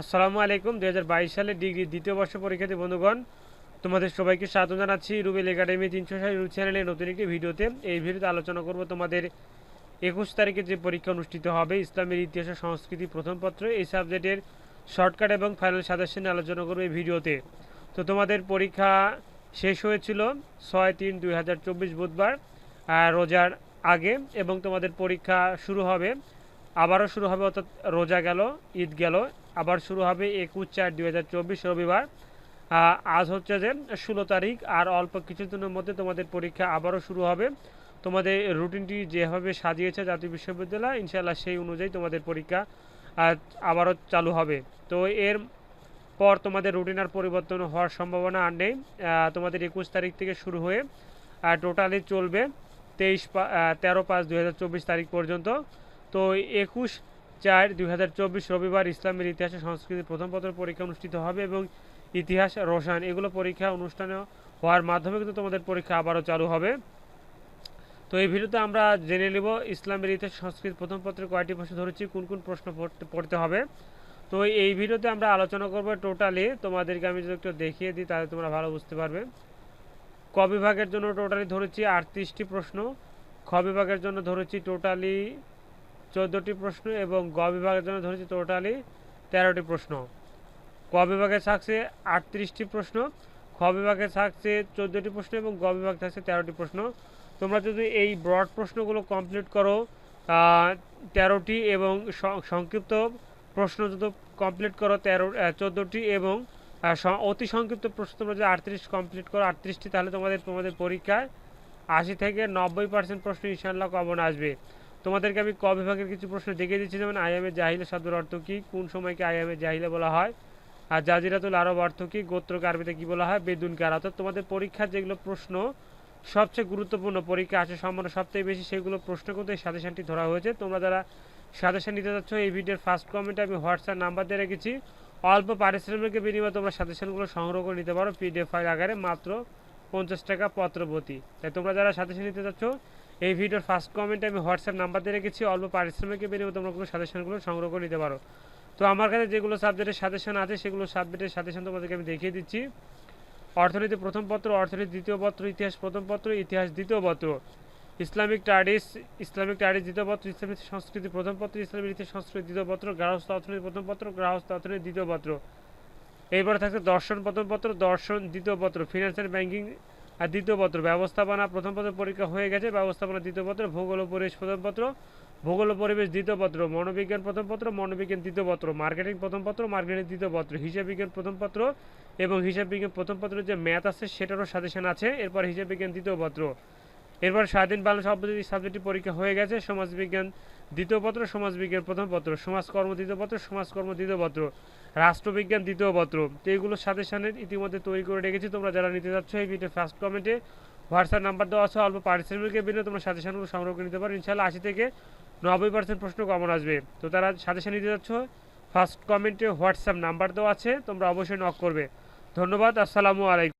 আসসালামু আলাইকুম। দু হাজার বাইশ সালে ডিগ্রি দ্বিতীয় বর্ষ পরীক্ষার্থী বন্ধুগণ, তোমাদের সবাইকে স্বাগত জানাচ্ছি রুবেল একাডেমি তিনশো ষাট ইউটিউব চ্যানেলে নতুন একটি ভিডিওতে। এই ভিডিওতে আলোচনা করব তোমাদের একুশ তারিখে যে পরীক্ষা অনুষ্ঠিত হবে, ইসলামের ইতিহাস ও সংস্কৃতি প্রথম পত্র। এই সাবজেক্টের শর্টকাট এবং ফাইনাল সাজেশন আলোচনা করব এই ভিডিওতে। তো তোমাদের পরীক্ষা শেষ হয়েছিল ছয় তিন দুই বুধবার রোজার আগে এবং তোমাদের পরীক্ষা শুরু হবে আবারও শুরু হবে, অর্থাৎ রোজা গেল, ঈদ গেল। আবার শুরু হবে একুশ চার দুই হাজার চব্বিশ রবিবার। আজ হচ্ছে যে ষোলো তারিখ, আর অল্প কিছুদিনের মধ্যে তোমাদের পরীক্ষা আবারও শুরু হবে। তোমাদের রুটিনটি যেভাবে সাজিয়েছে জাতীয় বিশ্ববিদ্যালয় ইনশাল্লাহ সেই অনুযায়ী তোমাদের পরীক্ষা আবারও চালু হবে। তো এর পর তোমাদের রুটিন আর পরিবর্তন হওয়ার সম্ভাবনা আর নেই। তোমাদের একুশ তারিখ থেকে শুরু হয়ে টোটালি চলবে তেইশ পা- তেরো পাঁচ দু তারিখ পর্যন্ত। তো একুশ চার দুই রবিবার ইসলামের ইতিহাসে সংস্কৃতির প্রথম পত্র পরীক্ষা অনুষ্ঠিত হবে এবং ইতিহাস রসায়ন এগুলো পরীক্ষা অনুষ্ঠানে হওয়ার মাধ্যমে কিন্তু তোমাদের পরীক্ষা আবারও চালু হবে। তো এই ভিডিওতে আমরা জেনে নেব ইসলামের ইতিহাস সংস্কৃত প্রথম পত্রে কয়টি প্রশ্ন ধরেছি, কোন কোন প্রশ্ন পড়তে হবে। তো এই ভিডিওতে আমরা আলোচনা করব টোটালি। তোমাদেরকে আমি যদি একটু দেখিয়ে দিই, তাহলে তোমরা ভালো বুঝতে পারবে। ক বিভাগের জন্য টোটালি ধরেছি আটত্রিশটি প্রশ্ন। খ বিভাগের জন্য ধরেছি টোটালি চোদ্দোটি প্রশ্ন এবং গ বিভাগের জন্য ধরেছি টোটালি তেরোটি প্রশ্ন। ক বিভাগে থাকছে আটত্রিশটি প্রশ্ন, খ বিভাগে থাকছে চোদ্দোটি প্রশ্ন এবং গ বিভাগ থাকছে তেরোটি প্রশ্ন। তোমরা যদি এই ব্রড প্রশ্নগুলো কমপ্লিট করো তেরোটি এবং সংক্ষিপ্ত প্রশ্ন যদি কমপ্লিট করো, তেরো চোদ্দোটি এবং অতি সংক্ষিপ্ত প্রশ্ন তোমরা যদি আটত্রিশ কমপ্লিট করো, আটত্রিশটি, তাহলে তোমাদের তোমাদের পরীক্ষায় আশি থেকে নব্বই পার্সেন্ট প্রশ্ন ইনশাল্লাহ কমন আসবে। তোমাদেরকে আমি ক বিভাগের কিছু প্রশ্ন দেখিয়ে দিচ্ছি, যেমন আইএমএ জাহিলা শব্দের অর্থ কী? কোন সময়কে আইএমএ জাহিলা বলা হয়? আর জাজিরাতুল আরব অর্থ কী? গোত্রকে আরবিতে কী বলা হয়? বেদুন কার অর্থাৎ তোমাদের পরীক্ষার যেগুলো প্রশ্ন, সবচেয়ে গুরুত্বপূর্ণ পরীক্ষা আছে সম্মান সবথেকে বেশি সেগুলো প্রশ্ন কিন্তু এই সাজেশনটি ধরা হয়েছে। তোমরা যারা সাজেশন নিতে যাচ্ছ, এই ভিডিওর ফার্স্ট কমেন্টে আমি হোয়াটসঅ্যাপ নাম্বার দিয়ে রেখেছি। অল্প পারিশ্রমিকের বিনিময়ে তোমরা সাজেশনগুলো সংগ্রহ করে নিতে পারো পিডিএফ ফাইল আকারে মাত্র পঞ্চাশ টাকা পত্রপতি তাই তোমরা যারা সাজেশন নিতে যাচ্ছ এই ভিডিওর ফার্স্ট কমেন্টে আমি হোয়াটসঅ্যাপ নাম্বার দিয়ে রেখেছি, অল্প পারিশ্রমিকের বিনিময়ে তোমরা কোনো সাজেশনগুলো সংগ্রহ করে নিতে পারো। তো আমার কাছে যেগুলো সাবজেক্টের সাজেশন আছে, সেগুলো সাবজেক্টের সাজেশন তোমাদেরকে আমি দেখিয়ে দিচ্ছি। অর্থনীতি প্রথম পত্র, অর্থনীতি দ্বিতীয় পত্র, ইতিহাস প্রথম পত্র, ইতিহাস দ্বিতীয় পত্র। ইসলামিক স্টাডিজ ইসলামিক স্টাডিজ দ্বিতীয় পত্র, ইসলামিক সংস্কৃতি প্রথম পত্র, ইসলামিক ইতিহাস সংস্কৃতি দ্বিতীয় পত্র, গ্রাহস্থ অর্থনীতি প্রথম পত্র, গ্রাহস্থ অর্থনীতি দ্বিতীয় পত্র। এরপরে থাকছে দর্শন প্রথম পত্র, দর্শন দ্বিতীয় পত্র ফিনান্সিয়াল ব্যাংকিং আর দ্বিতীয় পত্র, ব্যবস্থাপনা, প্রথম পত্র পরীক্ষা হয়ে গেছে, ব্যবস্থাপনা দ্বিতীয় পত্র, ভূগোল ও পরিবেশ প্রথম পত্র, ভূগোল ও পরিবেশ দ্বিতীয় পত্র, মনোবিজ্ঞান প্রথম পত্র, মনোবিজ্ঞান দ্বিতীয় পত্র, মার্কেটিং প্রথম পত্র, মার্কেটিং দ্বিতীয় পত্র, হিসাব বিজ্ঞান প্রথম পত্র এবং হিসাব বিজ্ঞান প্রথম পত্রের যে ম্যাথ আছে সেটারও সাজেশন আছে, এরপর হিসাব বিজ্ঞান দ্বিতীয় পত্র। এরপর স্বাধীন বাংলা শব্দ সাবজেক্টটি পরীক্ষা হয়ে গেছে, সমাজবিজ্ঞান দ্বিতীয় পত্র, সমাজবিজ্ঞান প্রথম পত্র, সমাজকর্ম দ্বিতীয় পত্র, সমাজকর্ম দ্বিতীয় পত্র, রাষ্ট্রবিজ্ঞান দ্বিতীয় পত্র। তো এগুলো সাজেশনের ইতিমধ্যে তৈরি করে রেখেছি, তোমরা যারা নিতে যাচ্ছ এই ভিডিও ফার্স্ট কমেন্টে হোয়াটসঅ্যাপ নাম্বার দেওয়া আছে, অল্প পারিশ্রমিকের বিনিময়ে তোমরা সাজেশনগুলো সংগ্রহ করে নিতে পারো। ইনশাল্লাহ আশি থেকে নব্বই পার্সেন্ট প্রশ্ন কমন আসবে। তো তারা সাজেশন নিতে যাচ্ছ ফার্স্ট কমেন্টে হোয়াটসঅ্যাপ নাম্বার দেওয়া আছে, তোমরা অবশ্যই নক করবে। ধন্যবাদ, আসসালামু আলাইকুম।